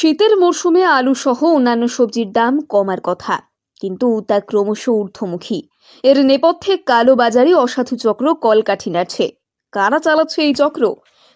শীতের মরশুমে আলু সহ অন্যান্য সবজির দাম কমার কথা। কিন্তু তা ক্রমশ ঊর্ধ্বমুখী। এর নেপথ্যে কালোবাজারি অসাধু চক্র কলকাঠি নাড়ছে। কারা চালাচ্ছে এই চক্র?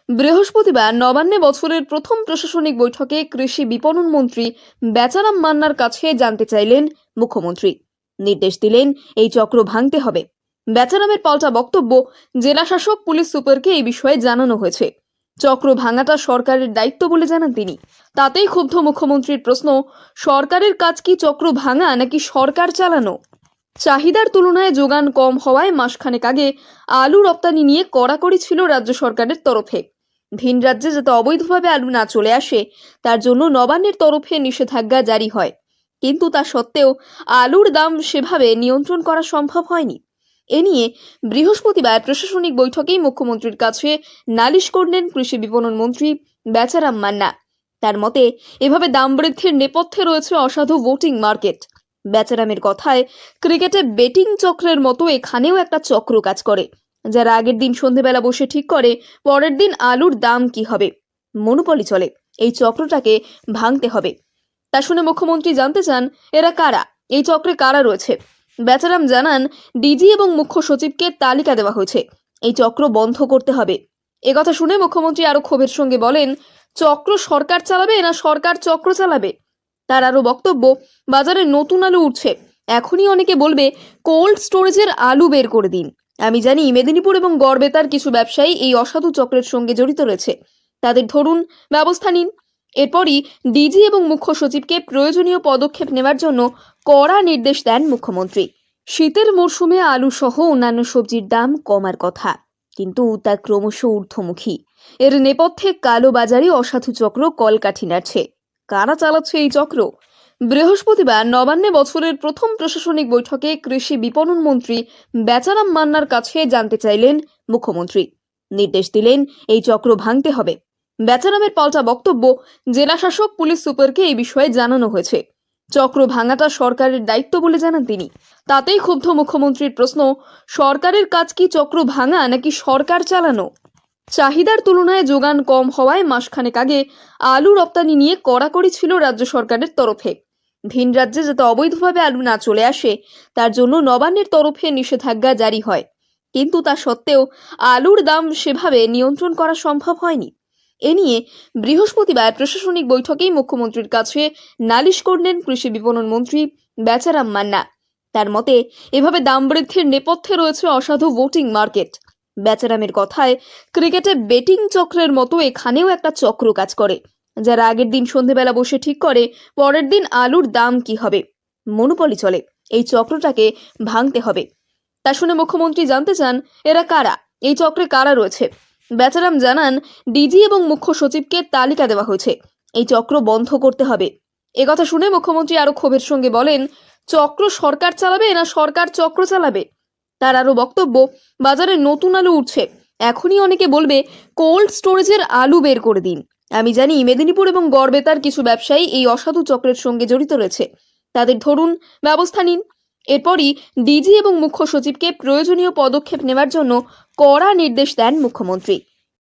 বৃহস্পতিবার নবান্নে বছরের প্রথম প্রশাসনিক বৈঠকে কৃষি বিপণন মন্ত্রী বেচারাম মান্নার কাছে জানতে চাইলেন মুখ্যমন্ত্রী। নির্দেশ দিলেন এই চক্র ভাঙতে হবে। বেচারামের পাল্টা বক্তব্য জেলা শাসক পুলিশ সুপারকে এই বিষয়ে জানানো হয়েছে। চক্র ভাঙাটা সরকারের দায়িত্ব বলে জানান তিনি। তাতেই ক্ষুব্ধ মুখ্যমন্ত্রীর প্রশ্ন, সরকারের কাজ কি চক্র ভাঙা নাকি সরকার চালানো? চাহিদার তুলনায় যোগান কম হওয়ায় মাসখানেক আগে আলু রপ্তানি নিয়ে কড়াকড়ি ছিল রাজ্য সরকারের তরফে। ভিন রাজ্যে যাতে অবৈধভাবে আলু না চলে আসে, তার জন্য নবান্নের তরফে নিষেধাজ্ঞা জারি হয়। কিন্তু তা সত্ত্বেও আলুর দাম সেভাবে নিয়ন্ত্রণ করা সম্ভব হয়নি। এ নিয়ে বৃহস্পতিবার প্রশাসনিক বৈঠকেই মুখ্যমন্ত্রীর কাছে নালিশ করলেন কৃষি বিপণন মন্ত্রী বেচারাম মান্না। তার মতে, এভাবে দাম বৃদ্ধির নেপথ্যে রয়েছে অসাধু ভোটিং মার্কেট। বেচারামের কথায়, ক্রিকেটে বেটিং চক্রের মতো এখানেও একটা চক্র কাজ করে। যারা আগের দিন সন্ধেবেলা বসে ঠিক করে, পরের দিন আলুর দাম কি হবে? মনোপলি চলে। এই চক্রটাকে ভাঙতে হবে। তা শুনে মুখ্যমন্ত্রী জানতে চান, এরা কারা? এই চক্রে কারা রয়েছে? বেচারাম জানান, ডিজি এবং মুখ্য সচিবকে তালিকা দেওয়া হয়েছে। এই চক্র বন্ধ করতে হবে। একথা শুনে মুখ্যমন্ত্রী আরও ক্ষোভের সঙ্গে বলেন, চক্র সরকার চালাবে না সরকার চক্র চালাবে? তার আরও বক্তব্য, বাজারে নতুন আলু উঠছে। এখনই অনেকে বলবে, কোল্ড স্টোরেজের আলু বের করে দিন। আমি জানি মেদিনীপুর এবং গড়বেতার কিছু ব্যবসায়ী এই অসাধু চক্রের সঙ্গে জড়িত রয়েছে। তাদের ধরুন, ব্যবস্থা নিন। এরপরই ডিজি এবং মুখ্য সচিবকে প্রয়োজনীয় পদক্ষেপ নেওয়ার জন্য কড়া নির্দেশ দেন মুখ্যমন্ত্রী। শীতের মরশুমে আলু সহ অন্যান্য সবজির দাম কমার কথা, কিন্তু তা ক্রমশ ঊর্ধ্বমুখী। এর নেপথ্যে কালোবাজারি অসাধু চক্র কলকাঠি নাড়ছে। কারা চালাচ্ছে এই চক্র? বৃহস্পতিবার নবান্নে বছরের প্রথম প্রশাসনিক বৈঠকে কৃষি বিপণন মন্ত্রী বেচারাম মান্নার কাছে জানতে চাইলেন মুখ্যমন্ত্রী। নির্দেশ দিলেন এই চক্র ভাঙতে হবে। বেচারামের পাল্টা বক্তব্য জেলা শাসক পুলিশ সুপারকে এই বিষয়ে জানানো হয়েছে। চক্র ভাঙাটা সরকারের দায়িত্ব বলে জানান তিনি। তাতেই ক্ষুব্ধ মুখ্যমন্ত্রীর প্রশ্ন, সরকারের কাজ কি চক্র ভাঙা নাকি সরকার চালানো? চাহিদার তুলনায় যোগান কম হওয়ায় মাসখানেক আগে আলু রপ্তানি নিয়ে কড়াকড়ি ছিল রাজ্য সরকারের তরফে। ভিন রাজ্যে যাতে অবৈধভাবে আলু না চলে আসে, তার জন্য নবান্নের তরফে নিষেধাজ্ঞা জারি হয়। কিন্তু তা সত্ত্বেও আলুর দাম সেভাবে নিয়ন্ত্রণ করা সম্ভব হয়নি। এ নিয়ে বৃহস্পতিবার প্রশাসনিক বৈঠকেই মুখ্যমন্ত্রীর কাছে নালিশ করলেন কৃষি বিপণন মন্ত্রী বেচারাম মান্না। তার মতে, এভাবে দাম বৃদ্ধির নেপথ্যে রয়েছে অসাধু ভোটিং মার্কেট। বেচারামের কথায়, ক্রিকেটে বেটিং চক্রের মতো এখানেও একটা চক্র কাজ করে, যারা আগের দিন সন্ধেবেলা বসে ঠিক করে, পরের দিন আলুর দাম কি হবে? মনোপলি চলে, এই চক্রটাকে ভাঙতে হবে। তা শুনে মুখ্যমন্ত্রী জানতে চান, এরা কারা? এই চক্রে কারা রয়েছে? বেচারাম জানান, ডিজি এবং মুখ্য সচিবকে তালিকা দেওয়া হয়েছে। এই চক্র বন্ধ করতে হবে। একথা শুনে মুখ্যমন্ত্রী আরও ক্ষোভের সঙ্গে বলেন, চক্র সরকার চালাবে না সরকার চক্র চালাবে? তার আরও বক্তব্য, বাজারে নতুন আলু উঠছে। এখনই অনেকে বলবে, কোল্ড স্টোরেজের আলু বের করে দিন। আমি জানি মেদিনীপুর এবং গড়বেতার কিছু ব্যবসায়ী এই অসাধু চক্রের সঙ্গে জড়িত রয়েছে। তাদের ধরুন, ব্যবস্থা নিন। এরপরই ডিজি এবং মুখ্য সচিবকে প্রয়োজনীয় পদক্ষেপ নেওয়ার জন্য কড়া নির্দেশ দেন মুখ্যমন্ত্রী।